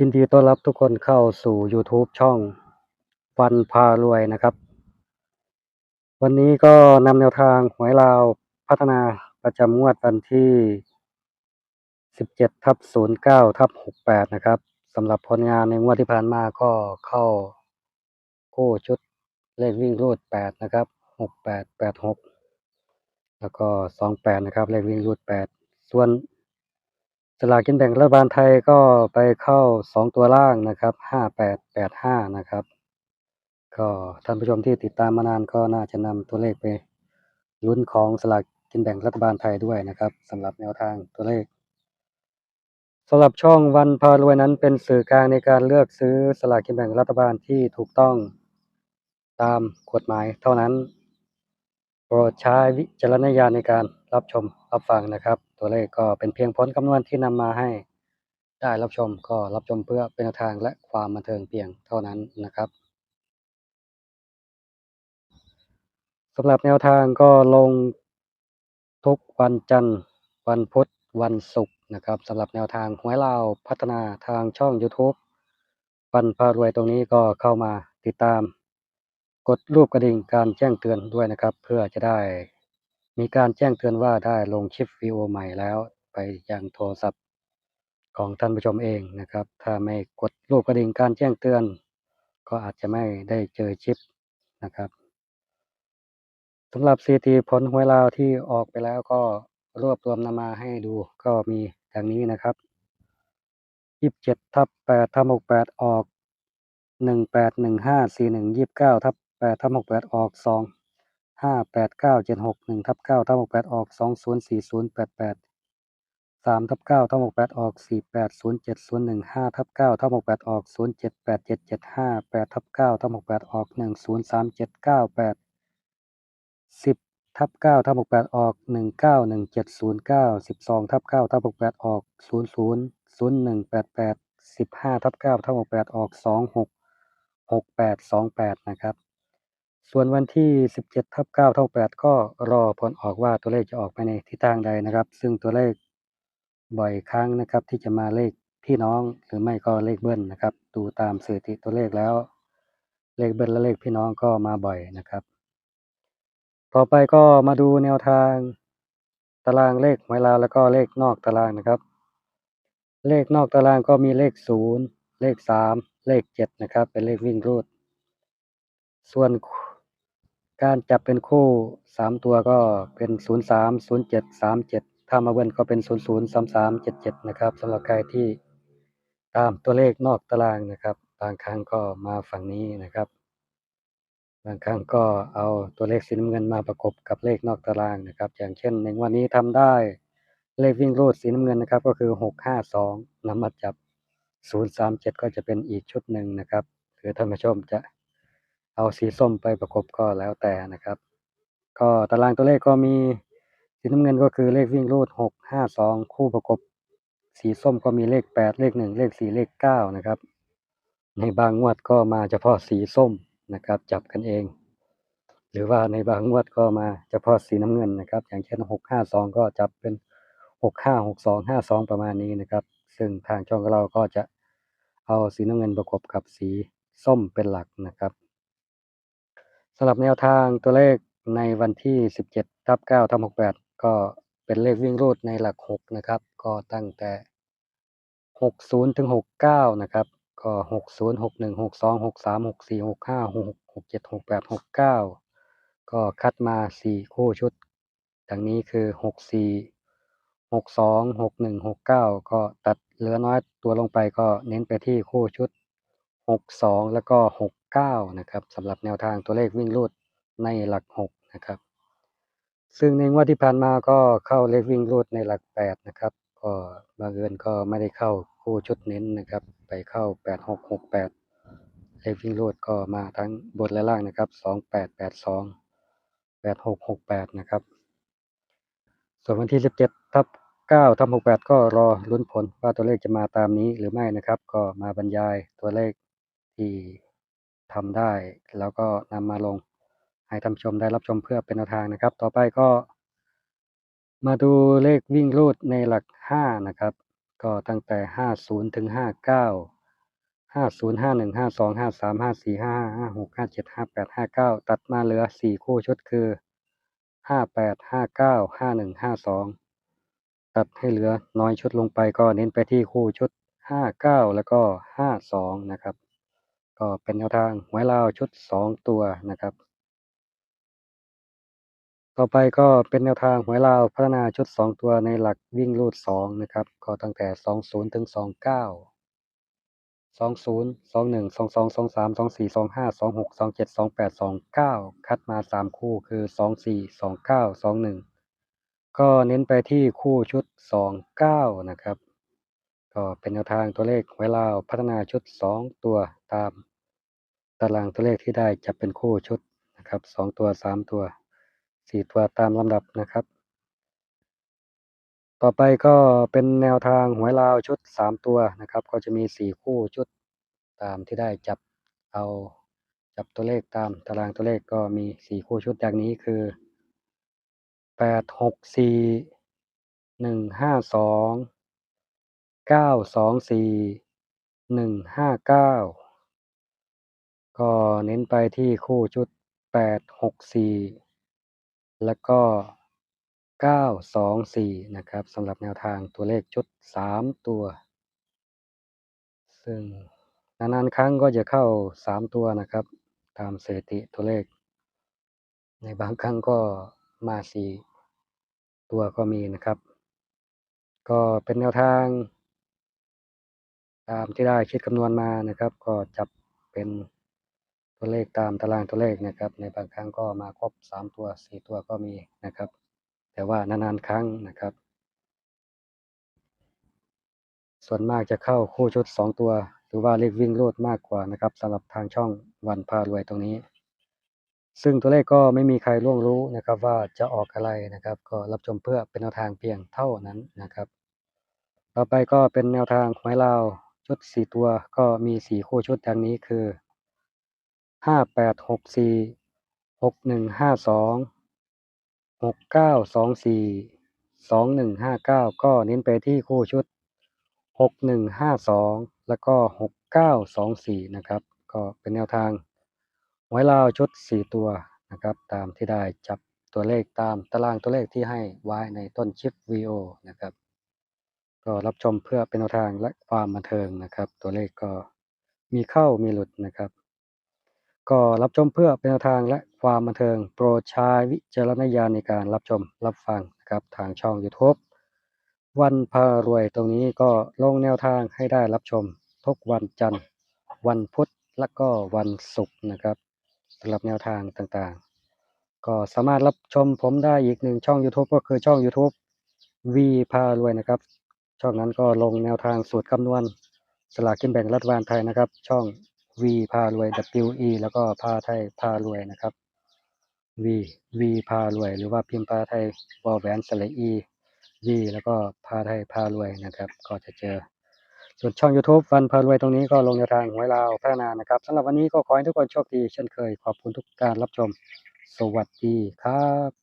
ยินดีต้อนรับทุกคนเข้าสู่ YouTube ช่องฟันพารวยนะครับ วันนี้ก็นำแนวทางหวยลาวพัฒนาประจำงวดวันที่ 17ทับ09ทับ68 นะครับสำหรับผลงานในงวดที่ผ่านมาก็เข้าคู่ชุดเลขวิ่งรูด 8 นะครับ 68 86 แล้วก็ 28 นะครับ เลขวิ่งรูด 8 ส่วน สลากกินแบ่งรัฐบาลไทยก็ไปเข้า2ตัวล่างนะครับ58 85นะครับ ก็ท่านผู้ชมที่ติดตามมานานก็น่าจะนำตัวเลขไปลุ้นของสลากกินแบ่งรัฐบาลไทยด้วยนะครับสำหรับแนวทางตัวเลขสำหรับช่องวันพารวยนั้นเป็นสื่อกลางในการเลือกซื้อสลากกินแบ่งรัฐบาลที่ถูกต้องตามกฎหมายเท่านั้น โปรดใช้วิจารณญาณในการรับชมรับฟังนะครับ ตัวเลขก็เป็นเพียงผลคำนวณที่นำมาให้ได้รับชมก็รับชมเพื่อเป็นแนวทางและความบันเทิงเพียงเท่านั้นนะครับสำหรับแนวทางก็ลงทุกวันจันทร์ วันพุธวันศุกร์นะครับสำหรับแนวทางหวยลาวพัฒนาทางช่อง YouTube ปันพารวยตรงนี้ก็เข้ามาติดตาม กดรูปกระดิ่งการแจ้งเตือนด้วยนะครับ เพื่อจะได้ มีการแจ้งเตือนว่าได้ลงคลิปวิดีโอใหม่แล้ว ไปยังโทรศัพท์ของท่านผู้ชมเองนะครับ ถ้าไม่กดรูปกระดิ่งการแจ้งเตือน ก็อาจจะไม่ได้เจอคลิปนะครับสำหรับสถิติผลหวยลาวที่ออกไปแล้วก็รวบรวมนำมาให้ดูก็มีดังนี้นะครับยี่สิบเจ็ดทับแปดทับหกแปดออกหนึ่งแปดหนึ่งห้าสี่หนึ่งยี่สิบเก้าทับ แปดทับหกแปดออกสองห้าแปดเก้าเจ็ดหกหนึ่งทับเก้าทับหกแปดออกสองศูนย์สี่ศูนย์แปดแปดสามทับเก้าทับหกแปดออกสี่แปดศูนย์เจ็ดศูนย์หนึ่งห้าทับเก้าทับหกแปดออกศูนย์เจ็ดแปดเจ็ดเจ็ดห้าแปดทับเก้าทับหกแปดออกหนึ่งศูนย์สามเจ็ดเก้าแปดสิบทับเก้าทับหกแปดออกหนึ่งเก้าหนึ่งเจ็ดศูนย์เก้าสิบสองทับเก้าทับหกแปดออกศูนย์ศูนย์ศูนย์หนึ่งแปดแปดสิบห้าทับเก้าทับหกแปดออกสองหกหกแปดสองแปดนะครับ ส่วนวันที่สิบเจ็ดทับเก้าทับแปดก็รอผลออกว่าตัวเลขจะออกไปในทิศทางใดนะครับ ซึ่งตัวเลขบ่อยครั้งนะครับ ที่จะมาเลขพี่น้องหรือไม่ก็เลขเบิ้ลนะครับ ดูตามสถิติตัวเลขแล้ว เลขเบิ้ลและเลขพี่น้องก็มาบ่อยนะครับ ต่อไปก็มาดูแนวทางตารางเลขหวยลาวแล้วก็เลขนอกตารางนะครับ เลขนอกตารางก็มีเลขศูนย์เลขสามเลขเจ็ดนะครับ เป็นเลขวิ่งรูด ส่วน การจับเป็นคู่สามตัวก็เป็นศูนย์สามศูนย์เจ็ดสามเจ็ดถ้ามาเบิ้ลก็เป็นศูนย์ศูนย์สามสามเจ็ดเจ็ดนะครับสำหรับใครที่ตามตัวเลขนอกตารางนะครับบางครั้งก็มาฝั่งนี้นะครับ บางครั้งก็เอาตัวเลขสีน้ำเงินมาประกบกับเลขนอกตารางนะครับ อย่างเช่นในวันนี้ทำได้เลขวิ่งรูดสีน้ำเงินนะครับ ก็คือหกห้าสองนำมาจับศูนย์สามเจ็ดก็จะเป็นอีกชุดหนึ่งนะครับ หรือท่านผู้ชมจะ เอาสีส้มไปประกบก็แล้วแต่นะครับ ก็ตารางตัวเลขก็มีสีน้ำเงินก็คือเลขวิ่งรูดหกห้าสองคู่ประกบ สีส้มก็มีเลขแปดเลขหนึ่งเลขสี่เลขเก้านะครับ ในบางงวดก็มาเฉพาะสีส้มนะครับ จับกันเอง หรือว่าในบางงวดก็มาเฉพาะสีน้ำเงินนะครับ อย่างเช่นหกห้าสองก็จับเป็นหกห้าหกสองห้าสองประมาณนี้นะครับ ซึ่งทางช่องของเราก็จะเอาสีน้ำเงินประกบกับสีส้มเป็นหลักนะครับ สำหรับแนวทางตัวเลขในวันที่สิบเจ็ดทับเก้าทับหกแปดก็เป็นเลขวิ่งรูดในหลักหกนะครับ ก็ตั้งแต่หกศูนย์ถึงหกเก้านะครับ ก็หกศูนย์หกหนึ่งหกสองหกสามหกสี่หกห้าหกหกเจ็ดหกแปดหกเก้าก็คัดมาสี่คู่ชุด ดังนี้คือหกสี่หกสองหกหนึ่งหกเก้าก็ตัดเหลือน้อยตัวลงไปก็เน้นไปที่คู่ชุดหกสองแล้วก็ หกเก้านะครับสำหรับแนวทางตัวเลขวิ่งรูดในหลักหกนะครับ ซึ่งในงวดที่ผ่านมาก็เข้าเลขวิ่งรูดในหลักแปดนะครับก็บังเอิญก็ไม่ได้เข้าคู่ชุดเน้นนะครับ ไปเข้าแปดหกหกแปดเลขวิ่งรูดก็มาทั้งบนและล่างนะครับสองแปดแปดสองแปดหกหกแปดนะครับ ส่วนวันที่สิบเจ็ดทับเก้าทับหกแปดก็รอลุ้นผลว่าตัวเลขจะมาตามนี้หรือไม่นะครับ ก็มาบรรยายตัวเลขที่ ทำได้ แล้วก็นำมาลงให้ท่านชมได้รับชมเพื่อเป็นแนวทางนะครับ ต่อไปก็ มาดูเลขวิ่งรูดในหลักห้านะครับ ก็ตั้งแต่ห้าศูนย์ถึงห้าเก้าห้าศูนย์ห้าหนึ่งห้าสองห้าสามห้าสี่ห้าห้าหกห้าเจ็ดห้าแปดห้าเก้าตัดมาเหลือสี่คู่ชุดคือห้าแปดห้าเก้าห้าหนึ่งห้าสองตัดให้เหลือน้อยชุดลงไปก็เน้นไปที่คู่ชุดห้าเก้าแล้วก็ห้าสองนะครับ ก็เป็นแนวทางหวยลาวชุดสองตัวนะครับ ต่อไปก็เป็นแนวทางหวยลาวพัฒนาชุดสองตัวในหลักวิ่งรูดสองนะครับ ก็ตั้งแต่สองศูนย์ถึงสองเก้าสองศูนย์สองหนึ่งสองสองสองสามสองสี่สองห้าสองหกสองเจ็ดสองแปดสองเก้าคัดมาสามคู่คือสองสี่สองเก้าสองหนึ่งก็เน้นไปที่คู่ชุดสองเก้านะครับ ก็เป็นแนวทางตัวเลขหวยลาวพัฒนาชุดสองตัวตามตารางตัวเลขที่ได้จะเป็นคู่ชุดนะครับสองตัวสามตัวสี่ตัวตามลำดับนะครับ ต่อไปก็เป็นแนวทางหวยลาวชุดสามตัวนะครับ ก็จะมีสี่คู่ชุดตามที่ได้จับเอาจับตัวเลขตามตารางตัวเลขก็มีสี่คู่ชุดอย่างนี้คือแปดหกสี่หนึ่งห้าสอง เก้าสองสี่หนึ่งห้าเก้าก็เน้นไปที่คู่ชุดแปดหกสี่แล้วก็เก้าสองสี่นะครับสำหรับแนวทางตัวเลขชุดสามตัว ซึ่งนานๆครั้งก็จะเข้าสามตัวนะครับ ตามสถิติตัวเลข ในบางครั้งก็มาสี่ตัวก็มีนะครับ ก็เป็นแนวทาง ตามที่ได้คิดคำนวณมานะครับ ก็จับเป็นตัวเลขตามตารางตัวเลขนะครับ ในบางครั้งก็มาครบสามตัวสี่ตัวก็มีนะครับ แต่ว่านานๆครั้งนะครับ ส่วนมากจะเข้าคู่ชุดสองตัว หรือว่าเลขวิ่งรูดมากกว่านะครับสำหรับทางช่องวันพารวยตรงนี้ ซึ่งตัวเลขก็ไม่มีใครล่วงรู้นะครับว่าจะออกอะไรนะครับ ก็รับชมเพื่อเป็นแนวทางเพียงเท่านั้นนะครับ ต่อไปก็เป็นแนวทางหวยลาว ชุดสี่ตัวก็มีสี่คู่ชุดดังนี้คือห้าแปดหกสี่หกหนึ่งห้าสองหกเก้าสองสี่สองหนึ่งห้าเก้าก็เน้นไปที่คู่ชุดหกหนึ่งห้าสองแล้วก็หกเก้าสองสี่นะครับ ก็เป็นแนวทางหวยลาวชุดสี่ตัวนะครับ ตามที่ได้จับตัวเลขตามตารางตัวเลขที่ให้ไว้ในต้นคลิปวิดีโอนะครับ ก็รับชมเพื่อเป็นแนวทางและความบันเทิงนะครับ ตัวเลขก็มีเข้ามีหลุดนะครับ ก็รับชมเพื่อเป็นแนวทางและความบันเทิง โปรดใช้วิจารณญาณในการรับชมรับฟังนะครับทางช่อง YouTube วันพารวยตรงนี้ก็ลงแนวทางให้ได้รับชมทุกวันจันทร์ วันพุธและก็วันศุกร์นะครับสำหรับแนวทางต่างๆ ก็สามารถรับชมผมได้อีกหนึ่งช่อง YouTube ก็คือช่อง YouTube V พารวยนะครับ ช่องนั้นก็ลงแนวทางสูตรคำนวณสลากกินแบ่งรัฐบาลไทยนะครับ ช่อง V พารวย WE แล้วก็พาไทยพารวยนะครับ V V พารวย หรือว่าพิมพ์พาไทยวอลแหวนสระอี V แล้วก็พาไทยพารวยนะครับ ก็จะเจอ ส่วนช่อง YouTube ฟันพารวยตรงนี้ก็ลงแนวทางหวยลาวพัฒนานะครับสำหรับวันนี้ก็ขอให้ทุกคนโชคดีเช่นเคยขอบคุณทุกการรับชม สวัสดีครับ